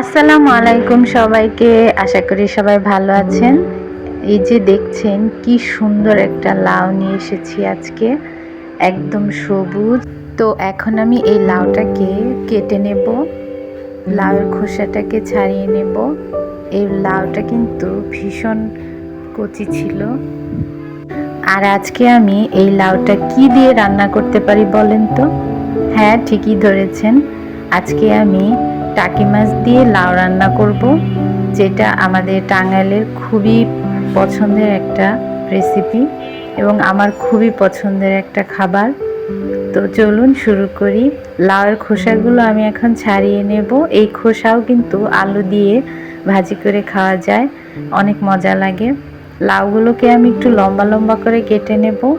আসসালামু আলাইকুম সবাইকে। আশা করি সবাই ভালো আছেন। এই যে দেখছেন, কি সুন্দর একটা লাউ নিয়ে এসেছি আজকে। একদম সবুজ। তো এখন আমি এই লাউটাকে কেটে নেব। লাউয়ের খোসাটাকে ছাড়িয়ে নেব। এই লাউটা কিন্তু ভীষণ কচি ছিল। আর আজকে আমি এই লাউটা কি দিয়ে রান্না করতে পারি বলেন তো? হ্যাঁ ঠিকই ধরেছেন। আজকে আমি টাকি মাছ দিয়ে লাউ রান্না করব, যেটা আমাদের টাঙ্গাইলের খুবই পছন্দের একটা রেসিপি এবং আমার খুবই পছন্দের একটা খাবার। তো চলুন শুরু করি। লাউয়ের খোসাগুলো আমি এখন ছাড়িয়ে নেব। এই খোসাও কিন্তু আলু দিয়ে ভাজি করে খাওয়া যায়। অনেক মজা লাগে। লাউগুলোকে আমি একটু লম্বা লম্বা করে কেটে নেব।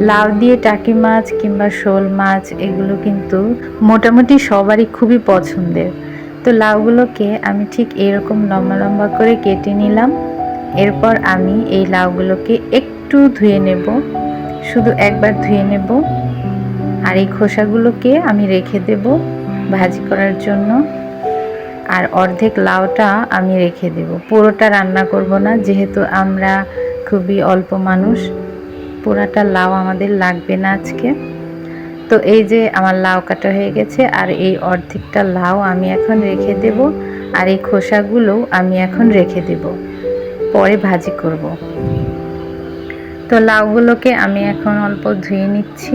লাউ দিয়ে টাকি মাছ কিংবা শোল মাছ, এগুলো কিন্তু মোটামুটি সবারই খুবই পছন্দের। তো লাউগুলোকে আমি ঠিক এরকম লম্বা লম্বা করে কেটে নিলাম। এরপর আমি এই লাউগুলোকে একটু ধুয়ে নেব। শুধু একবার ধুয়ে নেব। আর এই খোসাগুলোকে আমি রেখে দেব ভাজি করার জন্য। আর অর্ধেক লাউটা আমি রেখে দেব। পুরোটা রান্না করব না, যেহেতু আমরা খুবই অল্প মানুষ। পুরাটা লাউ আমাদের লাগবে না আজকে। তো এই যে আমার লাউ কাটা হয়ে গেছে, আর এই অর্ধেকটা লাউ আমি এখন রেখে দেব, আর এই খোসাগুলো আমি এখন রেখে দেব। পরে ভাজি করব। তো লাউগুলোকে আমি এখন অল্প ধুয়ে নিচ্ছি।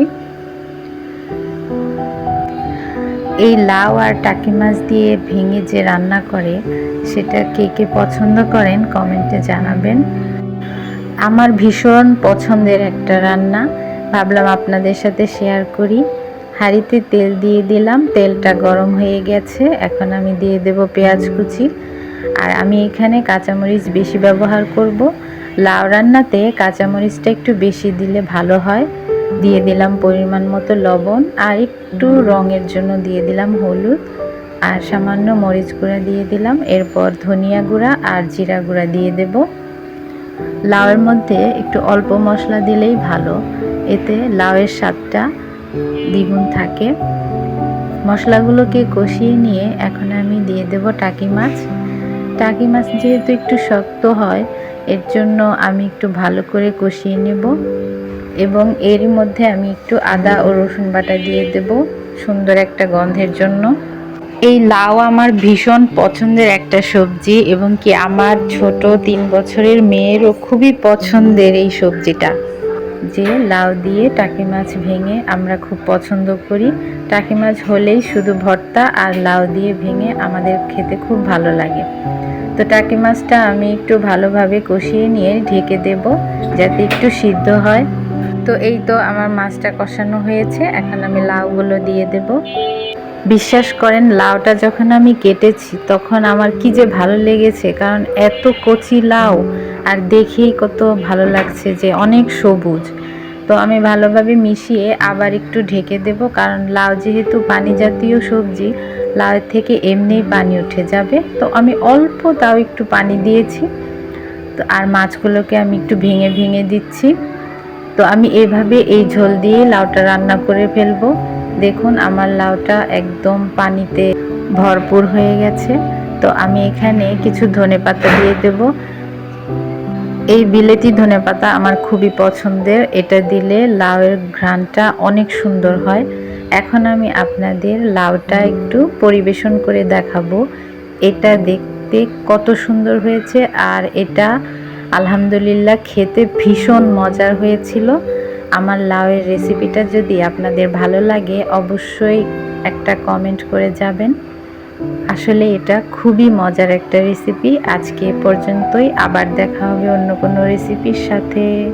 এই লাউ আর টাকি মাছ দিয়ে ভেঙে যে রান্না করে, সেটা কে কে পছন্দ করেন কমেন্টে জানাবেন। আমার ভীষণ পছন্দের একটা রান্না। ভাবলাম আপনাদের সাথে শেয়ার করি। হাঁড়িতে তেল দিয়ে দিলাম, তেলটা গরম হয়ে গেছে। এখন আমি দিয়ে দেব পেঁয়াজ কুচি। আর আমি এখানে কাঁচামরিচ বেশি ব্যবহার করব। লাউ রান্নাতে কাঁচামরিচটা একটু বেশি দিলে ভালো হয়। দিয়ে দিলাম পরিমাণ মতো লবণ আর একটু রঙের জন্য দিয়ে দিলাম হলুদ। আর সামান্য মরিচ গুঁড়া দিয়ে দিলাম। এরপর ধনিয়া গুঁড়া আর জিরা গুঁড়া দিয়ে দেবো। লাউয়ের মধ্যে একটু অল্প মশলা দিলেই ভালো। এতে লাউয়ের স্বাদটা দ্বিগুণ থাকে। মশলাগুলোকে কষিয়ে নিয়ে এখন আমি দিয়ে দেব টাকি মাছ। টাকি মাছ যেহেতু একটু শক্ত হয়, এর জন্য আমি একটু ভালো করে কষিয়ে নেব। এবং এর মধ্যে আমি একটু আদা ও রসুন বাটা দিয়ে দেব সুন্দর একটা গন্ধের জন্য। এই লাউ আমার ভীষণ পছন্দের একটা সবজি এবং কি আমার ছোট তিন বছরের মেয়েরও খুবই পছন্দের এই সবজিটা। যে লাউ দিয়ে টাকি মাছ ভেঙে আমরা খুব পছন্দ করি। টাকি মাছ হলেই শুধু ভর্তা আর লাউ দিয়ে ভেঙে আমাদের খেতে খুব ভালো লাগে। তো টাকি মাছটা আমি একটু ভালোভাবে কষিয়ে নিয়ে ঢেকে দেব যাতে একটু সিদ্ধ হয়। তো এই তো আমার মাছটা কষানো হয়েছে। এখন আমি লাউগুলো দিয়ে দেব। বিশ্বাস করেন, লাউটা যখন আমি কেটেছি, তখন আমার কি যে ভালো লেগেছে, কারণ এত কচি লাউ, আর দেখেই কত ভালো লাগছে যে অনেক সবুজ। তো আমি ভালোভাবে মিশিয়ে আবার একটু ঢেকে দেব, কারণ লাউ যেহেতু পানি জাতীয় সবজি, লাউয়ের থেকে এমনিই পানি উঠে যাবে। তো আমি অল্প তাও একটু পানি দিয়েছি। তো আর মাছগুলোকে আমি একটু ভেঙে ভেঙে দিচ্ছি। তো আমি এভাবে এই ঝোল দিয়ে লাউটা রান্না করে ফেলব। দেখুন, আমার লাউটা একদম পানিতে ভরপুর হয়ে গেছে। তো আমি এখানে কিছু ধনে পাতা দিয়ে দেব। এই বিলেতি ধনে পাতা আমার খুবই পছন্দের। এটা দিলে লাউয়ের ঘ্রাণটা অনেক সুন্দর হয়। এখন আমি আপনাদের লাউটা একটু পরিবেশন করে দেখাবো। এটা দেখতে কত সুন্দর হয়েছে। আর এটা আলহামদুলিল্লাহ খেতে ভীষণ মজার হয়েছিল। আমার লাউয়ের রেসিপিটা যদি আপনাদের ভালো লাগে, অবশ্যই একটা কমেন্ট করে যাবেন। আসলে এটা খুবই মজার একটা রেসিপি আজকে পর্যন্তই। আবার দেখা হবে অন্য কোনো রেসিপির সাথে।